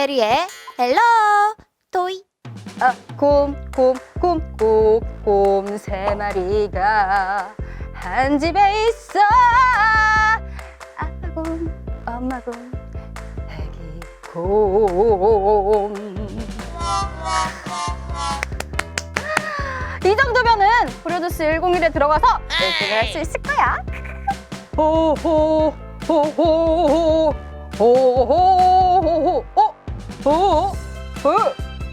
베리의 헬로 토이 아, 곰, 곰, 곰, 곰, 곰 세 마리가 한 집에 있어. 아빠 곰, 엄마 곰, 애기 곰. 이 정도면은 프로듀스 101에 들어가서 1등을 할 수 있을 거야. 호호, 호호호, 호호호호, 어, 호,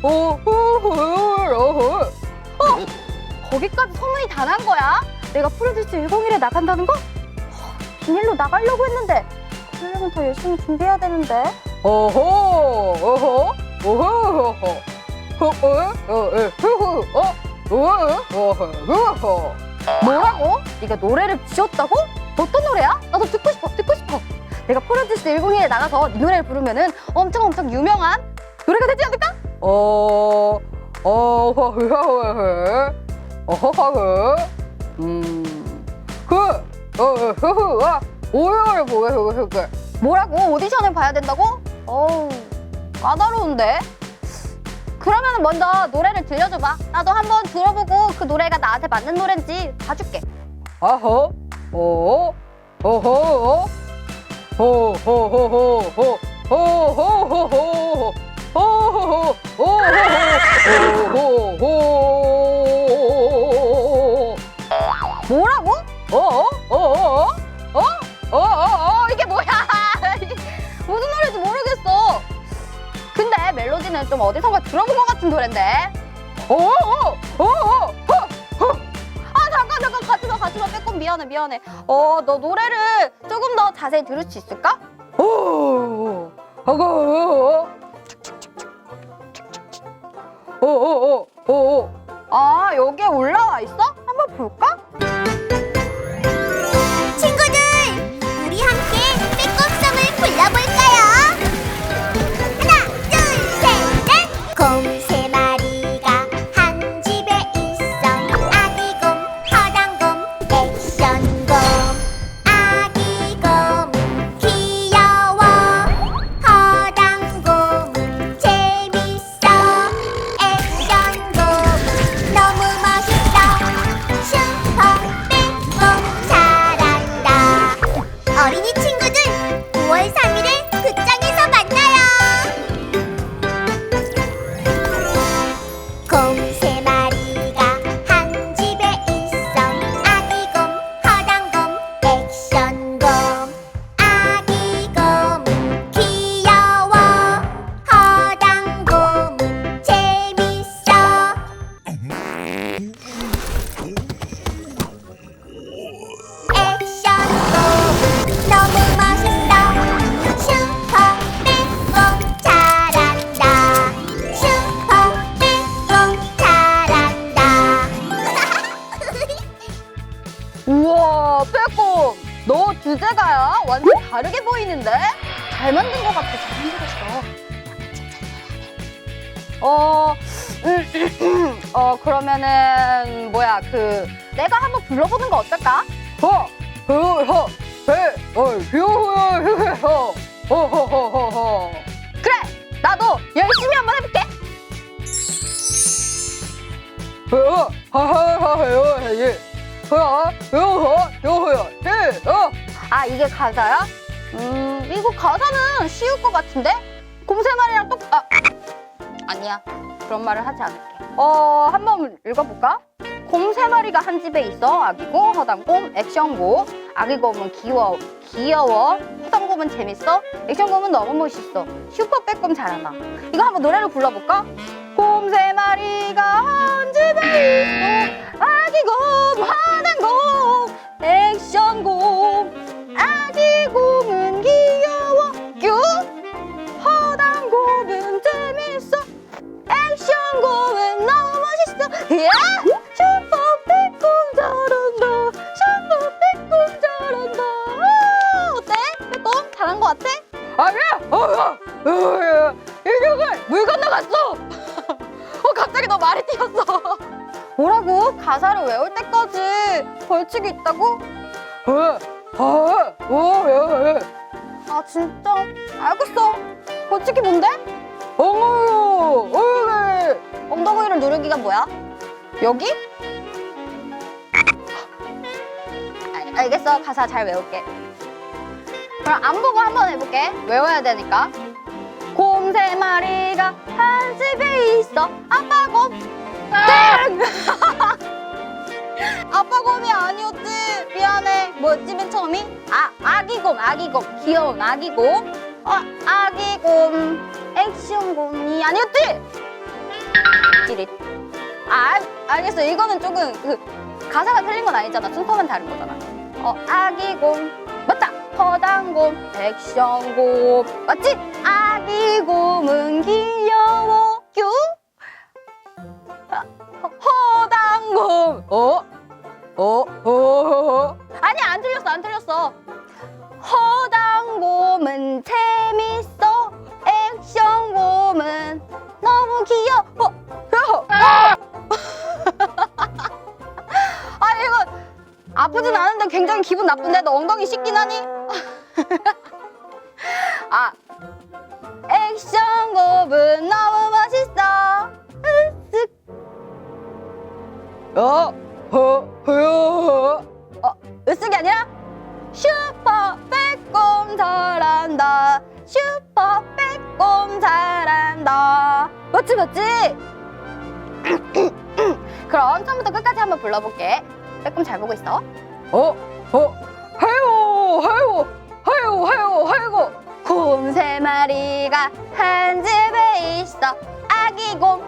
호, 호호호호. 어, 거기까지 소문이 다 난 거야? 내가 프로듀스 101에 나간다는 거? 어, 비밀로 나가려고 했는데 그러려면 더 열심히 준비해야 되는데. 오호, 오호, 오호, 호호, 호호, 뭐라고? 네가 노래를 지었다고? 어떤 노래야? 나도 듣고 싶어, 듣고 싶어. 내가 프로듀스 101에 나가서 네 노래를 부르면은 엄청 엄청 유명한 노래가 되지 않을까? 어, 어, 허허, 어허허, 음, 그, 어, 허허, 아, 오열 뭐야, 그거, 그거. 뭐라고? 오디션을 봐야 된다고? 어우, 까다로운데? 그러면 먼저 노래를 들려줘봐. 나도 한번 들어보고 그 노래가 나한테 맞는 노래인지 봐줄게. 아허, 어, 어허, 호호호호호, 호호호호, 호호호, 호호호. 뭐라고? 어어? 어어? 어? 어어어? 이게 뭐야? 무슨 노래인지 모르겠어. 근데 멜로디는 좀 어디선가 들어본 것 같은 노랜데. 어어? 어어? 아 잠깐 잠깐 같이마 빼꼼 미안해 미안해. 어 너 노래를 조금 더 자세히 들을 수 있을까? 어. 어어. 어어어. 어어. 아 여기에 올라와 있어? 한번 볼까? さ。 주제가야 완전 다르게 보이는데 잘 만든 것 같아 잘 만들었어 어, 음, 어 그러면은 뭐야 그 내가 한번 불러보는 거 어떨까? 어, 허허허 배, 어, 휴허허 허 허 허 허 허 그래 나도 열심히 한번 해볼게 어, 하하하하 예. 뭐야? 요호, 요호요, 예, 어. 아, 이게 가사야? 음, 이거 가사는 쉬울 것 같은데? 마리랑 똑, 아, 아니야. 그런 말을 하지 않을게. 어, 한번 읽어볼까? 곰 세 마리가 한 집에 있어. 아기곰, 허당곰, 액션곰. 아기곰은 귀여워, 귀여워. 허당곰은 재밌어. 액션곰은 너무 멋있어. 슈퍼 빼꼼 잘한다. 이거 한번 노래로 불러볼까? 곰 세 마리가 한 집에 있어. 아기곰, 허당 가사를 외울 때까지 벌칙이 있다고? 어, 어, 어, 어, 아 진짜? 알겠어. 벌칙이 뭔데? 엉덩이 엉덩이 엉덩이를 누르기가 뭐야? 여기? 알, 알겠어. 가사 잘 외울게. 그럼 안 보고 한번 해볼게. 외워야 되니까. 곰 세 마리가 한 집에 있어. 아빠 곰 땡! 아빠 곰이 아니었지? 미안해. 뭐였지 맨 처음이? 아 아기 곰 아기 곰. 귀여운 아기 곰. 어, 아기 곰. 액션 곰이 아니었지? 찌릿. 아 알겠어. 이거는 조금 그 가사가 틀린 건 아니잖아. 순서만 다른 거잖아. 어 아기 곰. 맞다. 허당 곰. 액션 곰. 맞지? 아기 곰은 귀 귀여워 야! 아 이거 아프진 않은데 굉장히 기분 나쁜데 너 엉덩이 씻긴 하니? 아 액션곰은 너무 멋있어 으쓱 어? 허? 허? 어? 으쓱이 아니라 슈퍼 빼꼼 잘한다 슈퍼 빼 꼼 잘한다 멋지 멋지 그럼 처음부터 끝까지 한번 불러볼게. 빼꼼 잘 보고 있어. 어? 어? 하요! 하요! 하요! 하요! 하요! 곰세 마리가 한 집에 있어. 아기 곰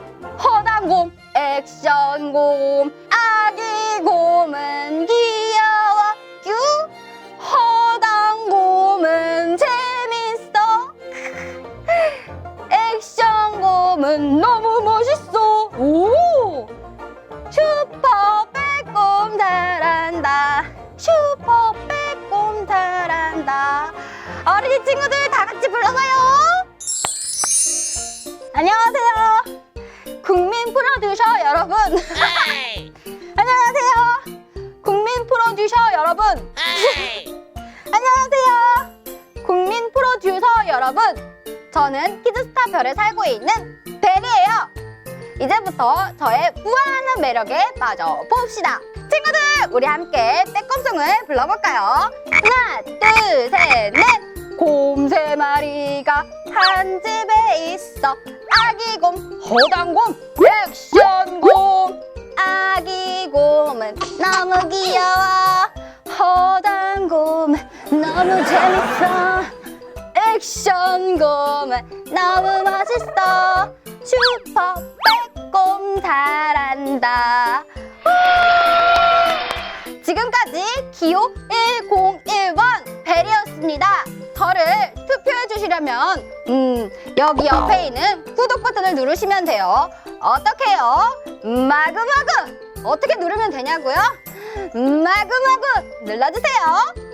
허당 곰 액션 곰 아기 곰은 어린이 친구들 다 같이 불러봐요. 안녕하세요. 국민 프로듀서 여러분. 안녕하세요. 국민 프로듀서 여러분. 안녕하세요. 국민 프로듀서 여러분. 저는 키즈스타 별에 살고 있는 벨이에요. 이제부터 저의 무한한 매력에 빠져 봅시다. 친구들 우리 함께 빼꼼송을 불러볼까요? 하나 둘 셋넷. 곰세 마리가 한 집에 있어. 아기곰 허당곰 액션곰. 아기곰은 너무 귀여워. 허당곰은 너무 재밌어. 액션곰은 너무 멋있어. 슈퍼 빼꼼 잘한다. 지금까지 기호 1011 벨이었습니다. 저를 투표해 주시려면 음, 여기 옆에 있는 구독 버튼을 누르시면 돼요. 어떻게 해요? 마구마구 어떻게 누르면 되냐고요? 마구마구 눌러주세요.